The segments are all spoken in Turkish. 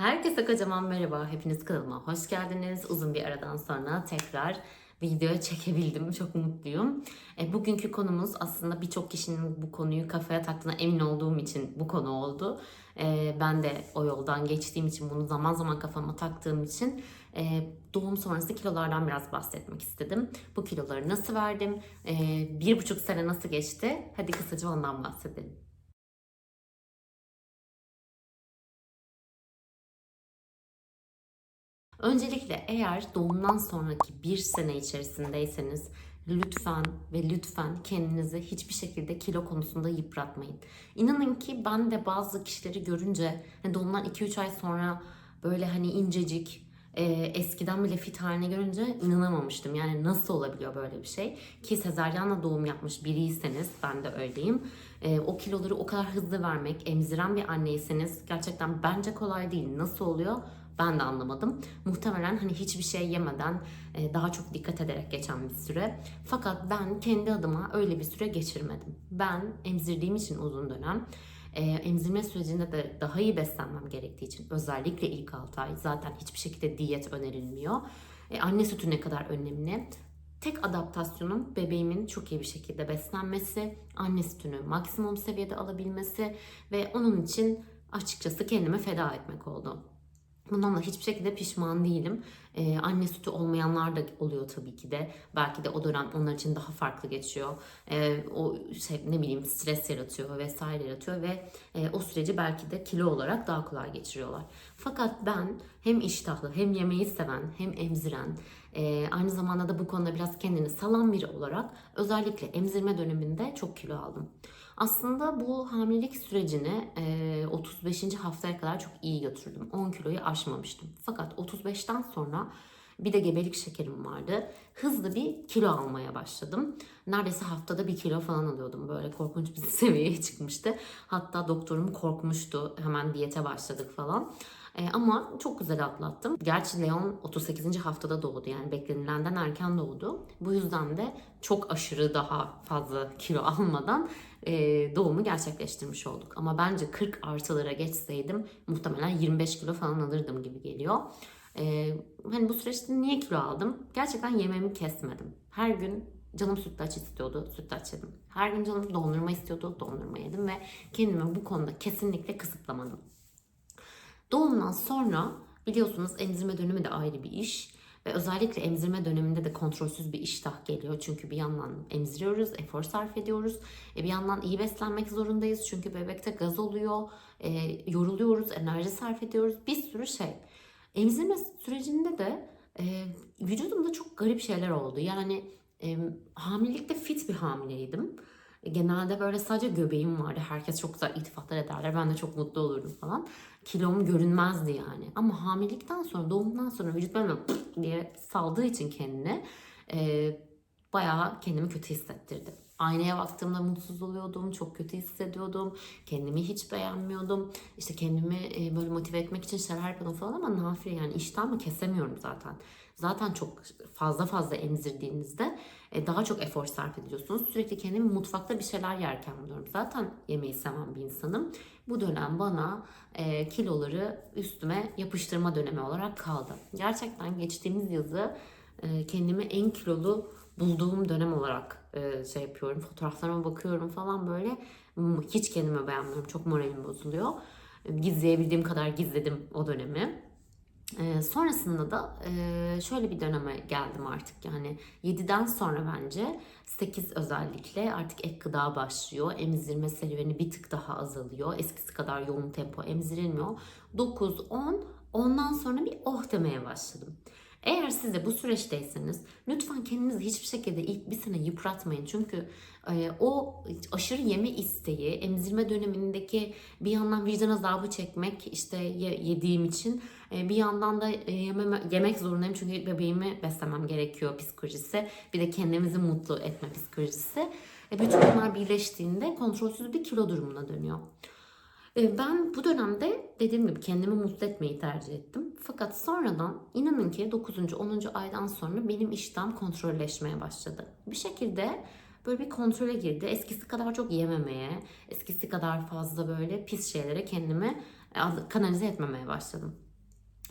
Herkese kocaman merhaba. Hepiniz kanalıma hoş geldiniz. Uzun bir aradan sonra tekrar video çekebildim. Çok mutluyum. E, bugünkü konumuz aslında birçok kişinin bu konuyu kafaya taktığına emin olduğum için bu konu oldu. E, ben de o yoldan geçtiğim için bunu zaman zaman kafama taktığım için e, doğum sonrası kilolardan biraz bahsetmek istedim. Bu kiloları nasıl verdim? E, bir buçuk sene nasıl geçti? Hadi kısaca ondan bahsedelim. Öncelikle eğer doğumdan sonraki bir sene içerisindeyseniz lütfen ve lütfen kendinizi hiçbir şekilde kilo konusunda yıpratmayın. İnanın ki ben de bazı kişileri görünce hani doğumdan 2-3 ay sonra böyle hani incecik e, eskiden bile fit haline görünce inanamamıştım. Yani nasıl olabiliyor böyle bir şey? Ki sezaryenle doğum yapmış biriyseniz ben de öyleyim. E, o kiloları o kadar hızlı vermek, emziren bir anneyseniz gerçekten bence kolay değil. Nasıl oluyor? Ben de anlamadım. Muhtemelen hani hiçbir şey yemeden e, daha çok dikkat ederek geçen bir süre. Fakat ben kendi adıma öyle bir süre geçirmedim. Ben emzirdiğim için uzun dönem e, emzirme sürecinde de daha iyi beslenmem gerektiği için özellikle ilk 6 ay zaten hiçbir şekilde diyet önerilmiyor. E, anne sütü ne kadar önemli. Tek adaptasyonum bebeğimin çok iyi bir şekilde beslenmesi, anne sütünü maksimum seviyede alabilmesi ve onun için açıkçası kendimi feda etmek oldu. Bundan da hiçbir şekilde pişman değilim. Ee, anne sütü olmayanlar da oluyor tabii ki de. Belki de o dönem onlar için daha farklı geçiyor. Ee, o şey ne bileyim stres yaratıyor vesaire yaratıyor ve e, o süreci belki de kilo olarak daha kolay geçiriyorlar. Fakat ben hem iştahlı hem yemeği seven hem emziren e, aynı zamanda da bu konuda biraz kendini salan biri olarak özellikle emzirme döneminde çok kilo aldım. Aslında bu hamilelik sürecini e, 35. haftaya kadar çok iyi götürdüm. 10 kiloyu aşmamıştım. Fakat 35'ten sonra bir de gebelik şekerim vardı. Hızlı bir kilo almaya başladım. Neredeyse haftada bir kilo falan alıyordum. Böyle korkunç bir seviyeye çıkmıştı. Hatta doktorum korkmuştu. Hemen diyete başladık falan. E, ama çok güzel atlattım. Gerçi Leon 38. haftada doğdu. Yani beklenilenden erken doğdu. Bu yüzden de çok aşırı daha fazla kilo almadan e, doğumu gerçekleştirmiş olduk. Ama bence 40 artılara geçseydim muhtemelen 25 kilo falan alırdım gibi geliyor. E, hani bu süreçte niye kilo aldım? Gerçekten yememi kesmedim. Her gün canım sütlaç istiyordu, sütlaç yedim. Her gün canım dondurma istiyordu, dondurma yedim ve kendimi bu konuda kesinlikle kısıtlamadım. Doğumdan sonra biliyorsunuz emzirme dönemi de ayrı bir iş. Ve özellikle emzirme döneminde de kontrolsüz bir iştah geliyor. Çünkü bir yandan emziriyoruz, efor sarf ediyoruz. E bir yandan iyi beslenmek zorundayız. Çünkü bebekte gaz oluyor, e, yoruluyoruz, enerji sarf ediyoruz. Bir sürü şey. Emzirme sürecinde de e, vücudumda çok garip şeyler oldu. Yani e, hamilelikte fit bir hamileydim. Genelde böyle sadece göbeğim vardı. Herkes çok güzel iltifatlar ederler. Ben de çok mutlu olurdum falan. Kilom görünmezdi yani. Ama hamilelikten sonra, doğumdan sonra vücut böyle diye saldığı için kendini e, bayağı kendimi kötü hissettirdi. Aynaya baktığımda mutsuz oluyordum, çok kötü hissediyordum, kendimi hiç beğenmiyordum. İşte kendimi e, böyle motive etmek için şeyler yapıyordum falan ama nafile yani iştahımı kesemiyorum zaten. Zaten çok fazla fazla emzirdiğinizde e, daha çok efor sarf ediyorsunuz. Sürekli kendimi mutfakta bir şeyler yerken buluyorum. Zaten yemeği seven bir insanım. Bu dönem bana e, kiloları üstüme yapıştırma dönemi olarak kaldı. Gerçekten geçtiğimiz yazı kendimi en kilolu bulduğum dönem olarak e, şey yapıyorum. Fotoğraflarıma bakıyorum falan böyle. Hiç kendimi beğenmiyorum. Çok moralim bozuluyor. Gizleyebildiğim kadar gizledim o dönemi. Ee, sonrasında da e, şöyle bir döneme geldim artık yani 7'den sonra bence 8 özellikle artık ek gıda başlıyor. Emzirme serüveni bir tık daha azalıyor. Eskisi kadar yoğun tempo emzirilmiyor. 9, 10 ondan sonra bir oh demeye başladım. Eğer siz de bu süreçteyseniz lütfen kendinizi hiçbir şekilde ilk bir sene yıpratmayın. Çünkü e, o aşırı yeme isteği, emzirme dönemindeki bir yandan vicdan azabı çekmek işte yediğim için e, bir yandan da e, yememe, yemek zorundayım çünkü bebeğimi beslemem gerekiyor psikolojisi. Bir de kendimizi mutlu etme psikolojisi. E, bütün bunlar birleştiğinde kontrolsüz bir kilo durumuna dönüyor. E, ben bu dönemde dediğim gibi kendimi mutlu etmeyi tercih ettim. Fakat sonradan inanın ki 9. 10. aydan sonra benim iştahım kontrolleşmeye başladı. Bir şekilde böyle bir kontrole girdi. Eskisi kadar çok yememeye, eskisi kadar fazla böyle pis şeylere kendimi kanalize etmemeye başladım.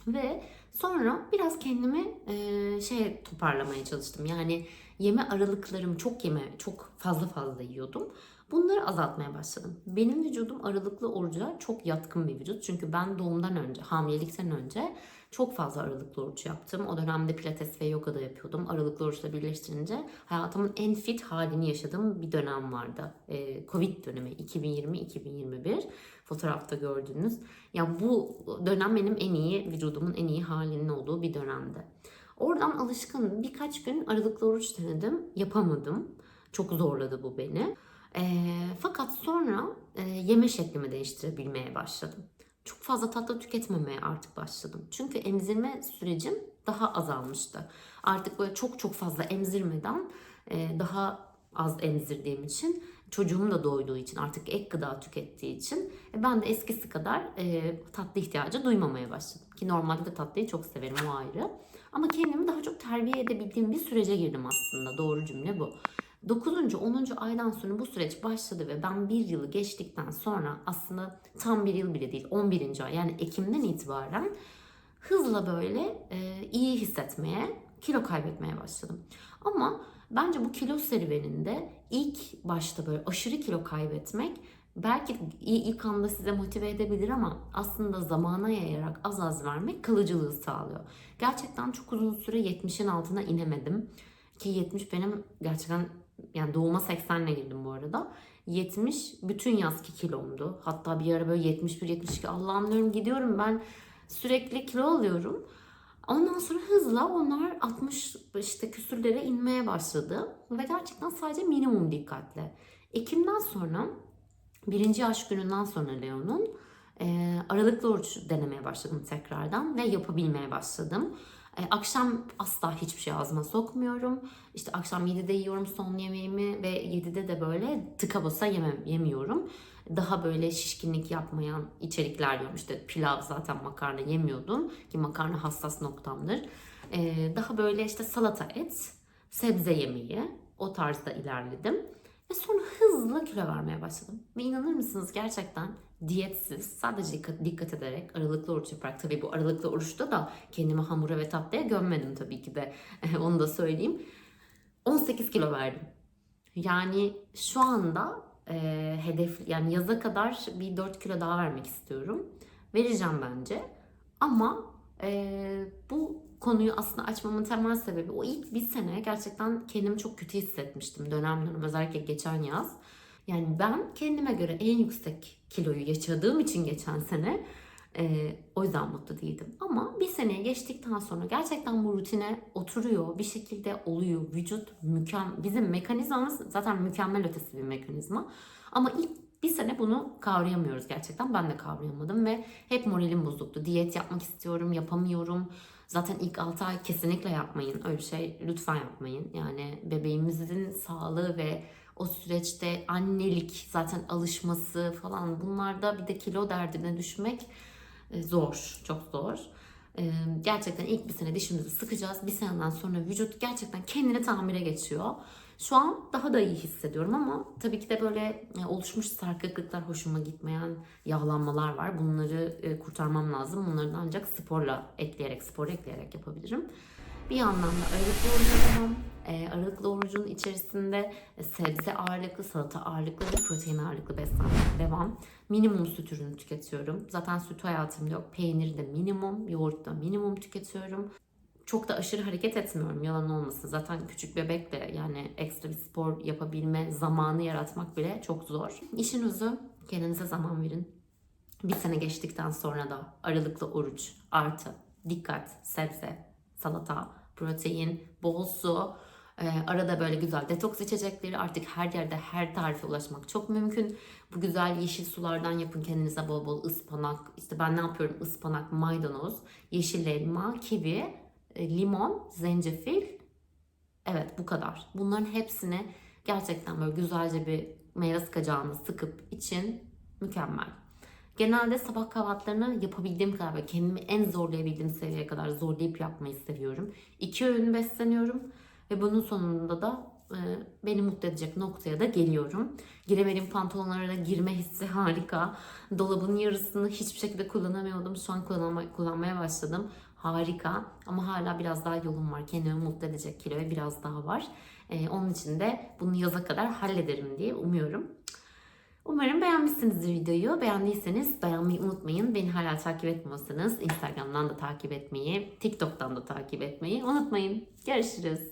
Ve sonra biraz kendimi e, şey toparlamaya çalıştım. Yani yeme aralıklarım çok yeme, çok fazla fazla yiyordum. Bunları azaltmaya başladım. Benim vücudum aralıklı oruca çok yatkın bir vücut. Çünkü ben doğumdan önce, hamilelikten önce çok fazla aralıklı oruç yaptım. O dönemde pilates ve yoga da yapıyordum. Aralıklı oruçla birleştirince hayatımın en fit halini yaşadığım bir dönem vardı. Ee, Covid dönemi 2020-2021 fotoğrafta gördüğünüz. Ya bu dönem benim en iyi, vücudumun en iyi halinin olduğu bir dönemdi. Oradan alışkın birkaç gün aralıklı oruç denedim. Yapamadım. Çok zorladı bu beni. Ee, fakat sonra e, yeme şeklimi değiştirebilmeye başladım. Çok fazla tatlı tüketmemeye artık başladım. Çünkü emzirme sürecim daha azalmıştı. Artık böyle çok çok fazla emzirmeden e, daha az emzirdiğim için çocuğum da doyduğu için artık ek gıda tükettiği için e, ben de eskisi kadar e, tatlı ihtiyacı duymamaya başladım. Ki normalde de tatlıyı çok severim o ayrı. Ama kendimi daha çok terbiye edebildiğim bir sürece girdim aslında. Doğru cümle bu. 9. 10. aydan sonra bu süreç başladı ve ben bir yılı geçtikten sonra aslında tam bir yıl bile değil 11. ay yani Ekim'den itibaren hızla böyle e, iyi hissetmeye, kilo kaybetmeye başladım. Ama bence bu kilo serüveninde ilk başta böyle aşırı kilo kaybetmek belki ilk anda size motive edebilir ama aslında zamana yayarak az az vermek kalıcılığı sağlıyor. Gerçekten çok uzun süre 70'in altına inemedim. Ki 70 benim gerçekten yani doğuma 80 ile girdim bu arada. 70 bütün yazki kilomdu. Hatta bir ara böyle 71-72 Allah'ım diyorum gidiyorum ben sürekli kilo alıyorum. Ondan sonra hızla onlar 60 işte küsürlere inmeye başladı. Ve gerçekten sadece minimum dikkatle. Ekim'den sonra birinci yaş gününden sonra Leon'un e, aralıklı oruç denemeye başladım tekrardan ve yapabilmeye başladım. E, akşam asla hiçbir şey ağzıma sokmuyorum. İşte akşam 7'de yiyorum son yemeğimi ve 7'de de böyle tıka basa yemem, yemiyorum. Daha böyle şişkinlik yapmayan içerikler yiyorum. İşte pilav zaten makarna yemiyordum ki makarna hassas noktamdır. E, daha böyle işte salata et, sebze yemeği o tarzda ilerledim. Ve sonra hızlı kilo vermeye başladım. Ve inanır mısınız gerçekten diyetsiz, sadece dikkat, ederek, aralıklı oruç yaparak, tabii bu aralıklı oruçta da kendimi hamura ve tatlıya gömmedim tabii ki de, onu da söyleyeyim. 18 kilo verdim. Yani şu anda e, hedef, yani yaza kadar bir 4 kilo daha vermek istiyorum. Vereceğim bence. Ama e, bu konuyu aslında açmamın temel sebebi o ilk bir sene gerçekten kendimi çok kötü hissetmiştim dönem dönem özellikle geçen yaz. Yani ben kendime göre en yüksek kiloyu yaşadığım için geçen sene e, o yüzden mutlu değildim. Ama bir seneye geçtikten sonra gerçekten bu rutine oturuyor. Bir şekilde oluyor. Vücut mükemmel. Bizim mekanizmamız zaten mükemmel ötesi bir mekanizma. Ama ilk bir sene bunu kavrayamıyoruz gerçekten. Ben de kavrayamadım ve hep moralim bozuktu. Diyet yapmak istiyorum, yapamıyorum. Zaten ilk 6 ay kesinlikle yapmayın. Öyle şey lütfen yapmayın. Yani bebeğimizin sağlığı ve o süreçte annelik zaten alışması falan bunlarda bir de kilo derdine düşmek e, zor. Çok zor. E, gerçekten ilk bir sene dişimizi sıkacağız. Bir seneden sonra vücut gerçekten kendini tamire geçiyor. Şu an daha da iyi hissediyorum ama tabii ki de böyle e, oluşmuş sarkıklıklar hoşuma gitmeyen yağlanmalar var. Bunları kurtarmam lazım. Bunları da ancak sporla ekleyerek, spor ekleyerek yapabilirim. Bir yandan da aralıklı oruca devam. E, aralıklı orucun içerisinde e, sebze ağırlıklı, salata ağırlıklı ve protein ağırlıklı beslenmeye devam. Minimum süt ürünü tüketiyorum. Zaten süt hayatımda yok. Peynir de minimum, yoğurt da minimum tüketiyorum. Çok da aşırı hareket etmiyorum yalan olmasın. Zaten küçük bebekle yani ekstra bir spor yapabilme zamanı yaratmak bile çok zor. İşin özü kendinize zaman verin. Bir sene geçtikten sonra da aralıklı oruç artı dikkat, sebze, salata, protein, bol su, e, arada böyle güzel detoks içecekleri artık her yerde her tarife ulaşmak çok mümkün. Bu güzel yeşil sulardan yapın kendinize bol bol ıspanak. İşte ben ne yapıyorum? Ispanak, maydanoz, yeşil elma, kivi, limon, zencefil. Evet bu kadar. Bunların hepsini gerçekten böyle güzelce bir meyve sıkacağını sıkıp için mükemmel. Genelde sabah kahvaltılarını yapabildiğim kadar ve kendimi en zorlayabildiğim seviyeye kadar zorlayıp yapmayı seviyorum. İki öğün besleniyorum ve bunun sonunda da e, beni mutlu edecek noktaya da geliyorum. Giremediğim pantolonlara girme hissi harika. Dolabın yarısını hiçbir şekilde kullanamıyordum. Şu an kullanma, kullanmaya başladım. Harika ama hala biraz daha yolum var. Kendimi mutlu edecek kiloya biraz daha var. E, onun için de bunu yaza kadar hallederim diye umuyorum. Umarım beğenmişsinizdir videoyu. Beğendiyseniz beğenmeyi unutmayın. Beni hala takip etmiyorsanız Instagram'dan da takip etmeyi, TikTok'tan da takip etmeyi unutmayın. Görüşürüz.